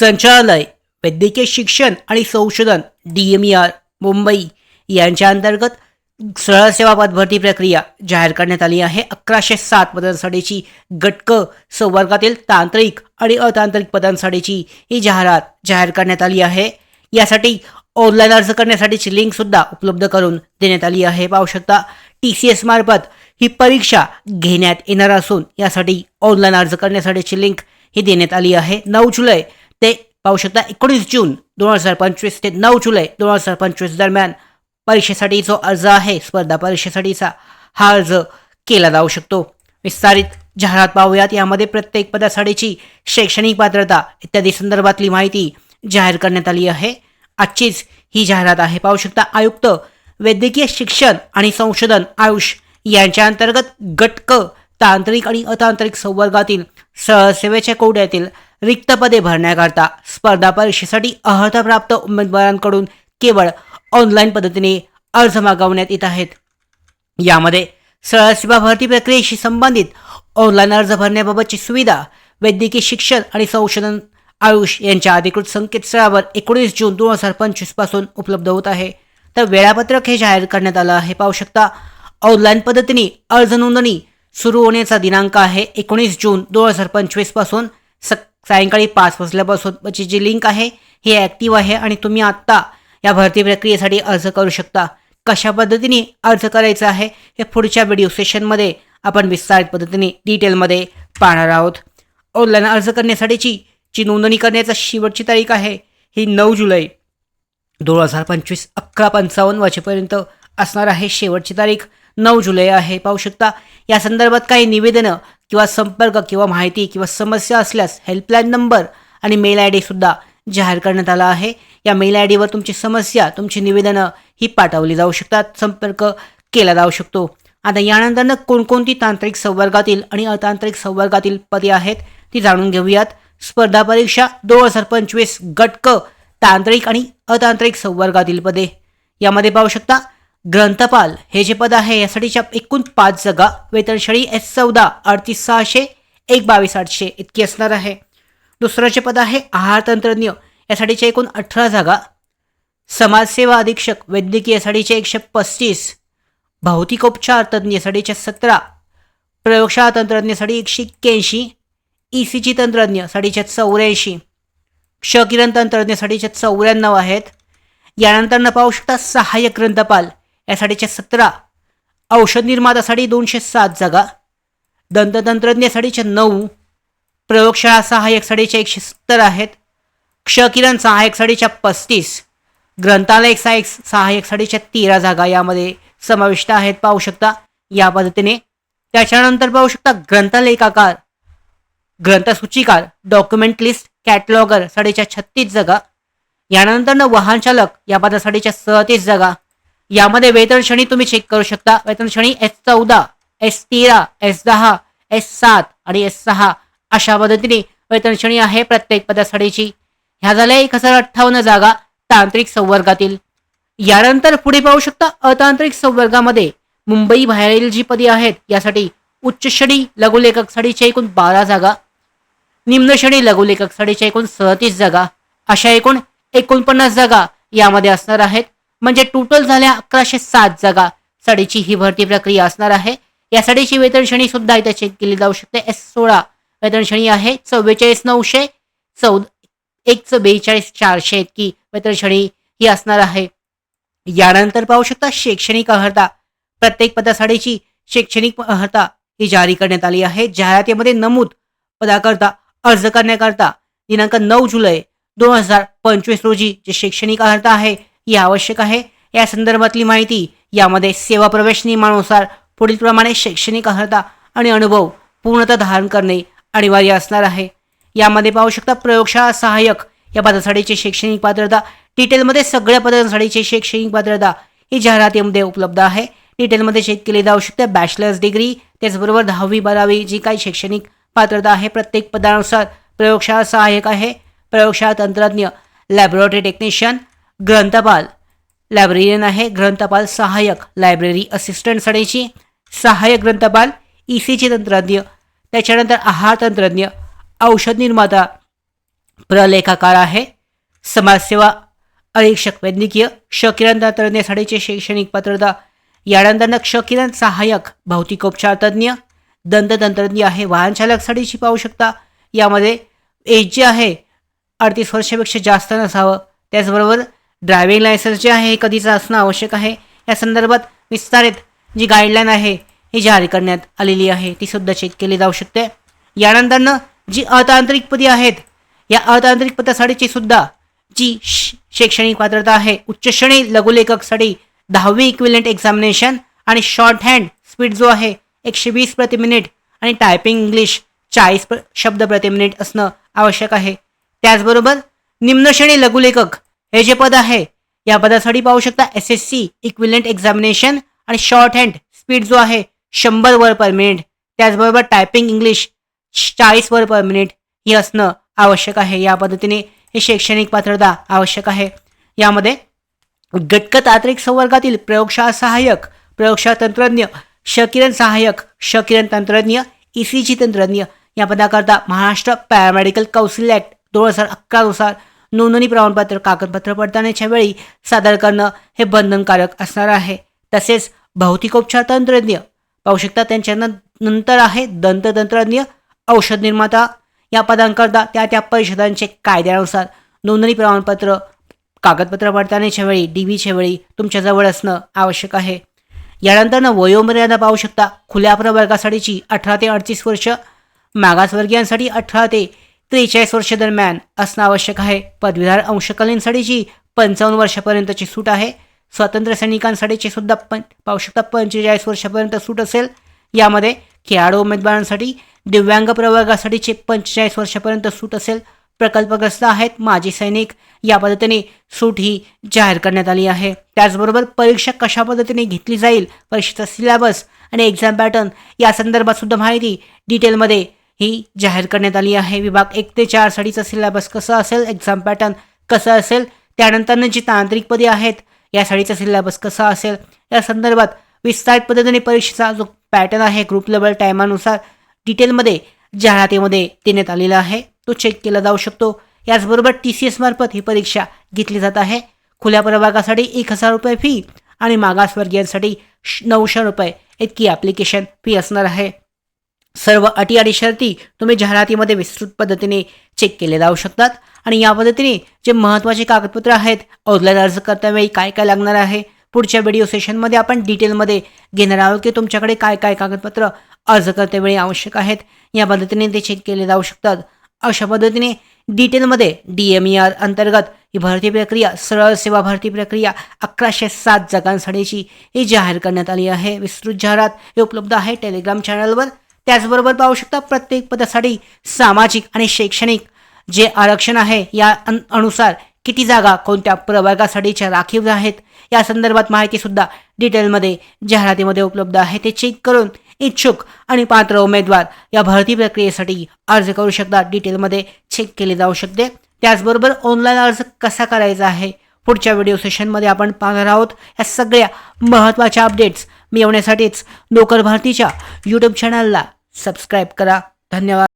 संचालय वैद्यकीय शिक्षण आणि संशोधन D M E R Mumbai यांच्या अंतर्गत सरळ सेवा पदभरती प्रक्रिया जाहीर करण्यात आली आहे. अकराशे सात पदांसाठीची गटक संवर्गातील तांत्रिक आणि अतांत्रिक पदांसाठीची ही जाहिरात जाहीर करण्यात आली आहे. यासाठी ऑनलाईन अर्ज करण्यासाठीची लिंक सुद्धा उपलब्ध करून देण्यात आली आहे. पाहू शकता टी सी एस मार्फत ही परीक्षा घेण्यात येणार असून यासाठी ऑनलाईन अर्ज करण्यासाठीची लिंक ही देण्यात आली आहे. नऊ जुलै ते पाहू शकता एकोणीस जून दोन हजार पंचवीस ते नऊ जुलै दोन हजार पंचवीस दरम्यान परीक्षेसाठी जो अर्ज आहे. स्पर्धा परीक्षेसाठीचा हा अर्ज केला जाऊ शकतो. विस्तारित जाहिरात पाहूयात. यामध्ये प्रत्येक पदासाठीची शैक्षणिक पात्रता इत्यादी संदर्भातली माहिती जाहीर करण्यात आली आहे. आजचीच ही जाहिरात आहे. पाहू शकता आयुक्त वैद्यकीय शिक्षण आणि संशोधन आयुष यांच्या अंतर्गत गटक तांत्रिक आणि अतांत्रिक संवर्गातील सहसेवेच्या कोड्यातील रिक्त पदे भरण्याकरता स्पर्धा परीक्षेसाठी अर्हताप्राप्त उमेदवारांकडून केवळ ऑनलाईन पद्धतीने अर्ज मागवण्यात येत आहेत. यामध्ये सरळ सेवा भरती प्रक्रियेशी संबंधित ऑनलाईन अर्ज भरण्याबाबतची सुविधा वैद्यकीय शिक्षण आणि संशोधन आयुष यांच्या अधिकृत संकेतस्थळावर एकोणीस जून दोन हजार पंचवीसपासून उपलब्ध होत आहे. तर वेळापत्रक हे जाहीर करण्यात आलं आहे. पाहू शकता ऑनलाईन पद्धतीने अर्ज नोंदणी सुरू होण्याचा दिनांक आहे एकोणीस जून दोन हजार पंचवीसपासून सक सायंकाळी पाच वाजल्यापासून जी लिंक आहे ही ॲक्टिव्ह आहे आणि तुम्ही आत्ता या भरती प्रक्रियेसाठी अर्ज करू शकता. कशा पद्धतीने अर्ज करायचा आहे हे पुढच्या व्हिडिओ सेशनमध्ये आपण विस्तारित पद्धतीने डिटेलमध्ये पाहणार आहोत. ऑनलाईन अर्ज करण्यासाठीची जी नोंदणी करण्याचा शेवटची तारीख आहे ही नऊ जुलै दोन हजार पंचवीस अकरा पंचावन्न वाजेपर्यंत असणार आहे. शेवटची तारीख नऊ जुलै आहे. पाहू शकता या संदर्भात काही निवेदनं किंवा संपर्क किंवा माहिती किंवा समस्या असल्यास हेल्पलाईन नंबर आणि मेल आय डीसुद्धा जाहीर करण्यात आला आहे. या मेल आय डीवर तुमची समस्या तुमची निवेदनं ही पाठवली जाऊ शकतात. संपर्क केला जाऊ शकतो. आता यानंतरनं कोणकोणती तांत्रिक संवर्गातील आणि अतांत्रिक संवर्गातील पदे आहेत ती जाणून घेऊयात. स्पर्धा परीक्षा दोन हजार पंचवीस गटक तांत्रिक आणि अतांत्रिक संवर्गातील पदे. यामध्ये पाहू शकता ग्रंथपाल हे जे पद आहे यासाठीच्या एकूण पाच जागा वेतनश्रेणी एस चौदा अडतीस सहाशे एक बावीस आठशे इतकी असणार आहे. दुसरं जे पद आहे आहार तंत्रज्ञ यासाठीच्या एकूण अठरा जागा. समाजसेवा अधीक्षक वैद्यकीयसाठीचे एकशे पस्तीस. भौतिकोपचार तज्ज्ञासाठीच्या सतरा. प्रयोगशाळा तंत्रज्ञासाठी एकशे एक्क्याऐंशी. ई सी जी तंत्रज्ञासाठीच्या चौऱ्याऐंशी. क्षकिरण तंत्रज्ञासाठीच्या चौऱ्याण्णव आहेत. यानंतर पाहू शकता सहाय्यक ग्रंथपाल यासाठीचे सतरा. औषध निर्मातासाठी दोनशे सात जागा. दंततंत्रज्ञासाठीच्या नऊ. प्रयोगशाळा सहाय्यक साडीच्या एकशे सत्तर आहेत. क्षकिरण सहाय्यक साडीच्या पस्तीस. ग्रंथालय सहाय्यक साडीच्या तेरा जागा यामध्ये समाविष्ट आहेत. पाहू शकता या पद्धतीने. त्याच्यानंतर पाहू शकता ग्रंथलेखाकार ग्रंथसूचीकार डॉक्युमेंट लिस्ट कॅटलॉगर साडीच्या छत्तीस जागा. यानंतर वाहन चालक या पदासाठीच्या सदतीस जागा. यामध्ये वेतन श्रेणी तुम्ही चेक करू शकता. वेतन श्रेणी एस चौदा एस तेरा एस दहा एस सात आणि एस सहा अशा पद्धतीने वेतन श्रेणी आहे प्रत्येक पदासाठीची ह्या झाल्या एक हजार अठ्ठावन्न जागा तांत्रिक संवर्गातील. यानंतर पुढे पाहू शकता अतांत्रिक संवर्गामध्ये मुंबई बाहेरील जी पदी आहेत यासाठी उच्च श्रेणी लघुलेखकसाठीच्या एकूण बारा जागा निम्न श्रेणी लघुलेखकसाठीच्या एकूण सदतीस जागा अशा एकूण एकोणपन्नास जागा यामध्ये असणार आहेत. म्हणजे टोटल झाल्या अकराशे सात जागा साडीची ही भरती प्रक्रिया असणार आहे. या साडीची वेतन श्रेणी सुद्धा इथे चेक केली जाऊ शकते. एस सोळा वेतन श्रेणी आहे. चव्वेचाळीस नऊशे चौद एक बेचाळीस चारशे इतकी वेतन श्रेणी ही असणार आहे. यानंतर पाहू शकता शैक्षणिक अर्हता प्रत्येक पदासाठीची शैक्षणिक अर्हता ही जारी करण्यात आली आहे. जाहिरातीमध्ये नमूद पदाकरता अर्ज करण्याकरता दिनांक नऊ जुलै दोन हजार पंचवीस रोजी जे शैक्षणिक अर्हता आहे ही आवश्यक आहे. या संदर्भातली माहिती यामध्ये सेवा प्रवेश नियमानुसार पुढील प्रमाणे शैक्षणिक अर्हता आणि अनुभव पूर्णतः धारण करणे अनिवार्य असणार आहे. यामध्ये पाहू शकता प्रयोगशाळा सहाय्यक या पदासाठीची शैक्षणिक पात्रता डिटेलमध्ये सगळ्या पदांसाठीची शैक्षणिक पात्रता ही जाहिरातीमध्ये उपलब्ध आहे. डिटेलमध्ये चेक केली जाऊ शकते. बॅचलर्स डिग्री त्याचबरोबर दहावी बारावी जी काही शैक्षणिक पात्रता आहे प्रत्येक पदानुसार प्रयोगशाळा सहाय्यक आहे. प्रयोगशाळा तंत्रज्ञ लॅबोरेटरी टेक्निशियन ग्रंथपाल. लायब्रेरियन आहे ग्रंथपाल सहाय्यक. लायब्ररी असिस्टंटसाठीची सहाय्यक ग्रंथपाल ई सीचे तंत्रज्ञ त्याच्यानंतर आहार तंत्रज्ञ औषध निर्माता प्रलेखाकार आहे समाजसेवा अधीक्षक वैद्यकीय क्षकिरण तंत्रज्ञासाठीचे शैक्षणिक पात्रता यानंतर क्षकिरण सहाय्यक भौतिकोपचार तज्ज्ञ दंततंत्रज्ञ आहे वाहन चालकसाठीची पाहू शकता. यामध्ये एज जे आहे अडतीस वर्षापेक्षा जास्त नसावं. त्याचबरोबर ड्रायव्हिंग लायसन्स जे आहे हे कधीचं असणं आवश्यक आहे. या संदर्भात विस्तारित जी गाईडलाईन आहे ही जारी करण्यात आलेली आहे. ती सुद्धा चेक केली जाऊ शकते. यानंतरनं जी अतांत्रिक पदे आहेत या अतांत्रिक पदासाठीची सुद्धा जी श- शैक्षणिक पात्रता आहे उच्च श्रेणी लघुलेखकसाठी दहावी इक्विलेंट एक्झामिनेशन आणि शॉर्ट हँड स्पीड जो आहे एकशे वीस प्रति मिनिट आणि टायपिंग इंग्लिश चाळीस प्र शब्द प्रति मिनिट असणं आवश्यक आहे. त्याचबरोबर निम्नश्रेणी लघुलेखक हे जे पद आहे या पदासाठी पाहू शकता S S C equivalent examination आणि शॉर्ट हँड स्पीड जो आहे शंभर वर पर मिनिट त्याचबरोबर टायपिंग इंग्लिश चाळीस वर पर मिनिट ही असणं आवश्यक आहे. या पद्धतीने ही शैक्षणिक पात्रता आवश्यक आहे. यामध्ये गटक तांत्रिक संवर्गातील प्रयोगशाळा सहाय्यक प्रयोगशाळा तंत्रज्ञ शकिरण सहाय्यक क्षकिरण तंत्रज्ञ ई सी जी तंत्रज्ञ या पदाकरता महाराष्ट्र पॅरामेडिकल कौन्सिल ॲक्ट दोन हजार अकरानुसार नोंदणी प्रमाणपत्र कागदपत्र पडताळण्याच्या वेळी सादर करणं हे बंधनकारक असणार आहे. तसेच भौतिकोपचार तंत्रज्ञ पाहू शकता त्यांच्या नंतर आहे दंततंत्रज्ञ औषध निर्माता. या पदांकरता त्या त्या परिषदांचे कायद्यानुसार नोंदणी प्रमाणपत्र कागदपत्र पडताळण्याच्या वेळी डी व्हीच्या वेळी तुमच्याजवळ असणं आवश्यक आहे. यानंतरनं वयोमर्यादा पाहू शकता खुल्या प्रवर्गासाठीची अठरा ते अडतीस वर्ष मागासवर्गीयांसाठी अठरा ते त्रेचाळीस वर्ष दरम्यान असणं आवश्यक आहे. पदवीधर अंशकालीनसाठीची पंचावन्न वर्षापर्यंतची सूट आहे. स्वातंत्र्य सैनिकांसाठीची सुद्धा पण पाहू शकता पंचेचाळीस वर्षापर्यंत सूट असेल. यामध्ये खेळाडू उमेदवारांसाठी दिव्यांग प्रवर्गासाठीचे पंचेचाळीस वर्षापर्यंत सूट असेल. प्रकल्पग्रस्त आहेत माजी सैनिक. या पद्धतीने सूट ही जाहीर करण्यात आली आहे. त्याचबरोबर परीक्षा कशा पद्धतीने घेतली जाईल परीक्षेचा सिलेबस आणि एक्झाम पॅटर्न या संदर्भात सुद्धा माहिती डिटेलमध्ये ही जाहीर करण्यात आली आहे. विभाग एक ते चार साठीचा सिलेबस कसा असेल एक्झाम पॅटर्न कसं असेल त्यानंतरनं जी तांत्रिक पदे आहेत या साडीचा सिलेबस कसा असेल या संदर्भात विस्तारित पद्धतीने परीक्षेचा जो पॅटर्न आहे ग्रुप लेवल टायमानुसार डिटेलमध्ये जाहिरातीमध्ये देण्यात आलेला आहे. तो चेक केला जाऊ शकतो. याचबरोबर टी सी एस मार्फत ही परीक्षा घेतली जात आहे. खुल्या प्रभागासाठी एक हजार रुपये फी आणि मागासवर्गीयांसाठी नऊशे रुपये इतकी ॲप्लिकेशन फी असणार आहे. सर्व अटी आणि शर्ती तुम्ही जाहिरातीमध्ये विस्तृत पद्धतीने चेक केले जाऊ शकतात. आणि या पद्धतीने जे महत्त्वाचे कागदपत्र आहेत ऑनलाईन अर्ज करतावेळी काय काय लागणार आहे पुढच्या व्हिडिओ सेशनमध्ये आपण डिटेलमध्ये घेणार आहोत की तुमच्याकडे काय काय कागदपत्र अर्ज करतेवेळी आवश्यक आहेत. या पद्धतीने ते चेक केले जाऊ शकतात. अशा पद्धतीने डिटेलमध्ये डी एम ई आर अंतर्गत ही भरती प्रक्रिया सरळ सेवा भरती प्रक्रिया अकराशे सात जागांसाठीची ही जाहीर करण्यात आली आहे. विस्तृत जाहिरात हे उपलब्ध आहे. टेलिग्राम चॅनलवर त्याचबरोबर पाहू शकता प्रत्येक पदासाठी सामाजिक आणि शैक्षणिक जे आरक्षण आहे या अनुसार किती जागा कोणत्या प्रवर्गासाठीच्या राखीव आहेत या संदर्भात माहितीसुद्धा डिटेलमध्ये जाहिरातीमध्ये उपलब्ध आहे. ते चेक करून इच्छुक आणि पात्र उमेदवार या भरती प्रक्रियेसाठी अर्ज करू शकतात डिटेलमध्ये चेक केले जाऊ शकते. त्याचबरोबर ऑनलाईन अर्ज कसा करायचा आहे? पुढच्या व्हिडिओ सेशनमध्ये आपण पाहणार आहोत. या सगळ्या महत्त्वाच्या अपडेट्स मिळवण्यासाठीच नोकर भारतीच्या यूट्यूब चॅनलला सबस्क्राईब करा. धन्यवाद.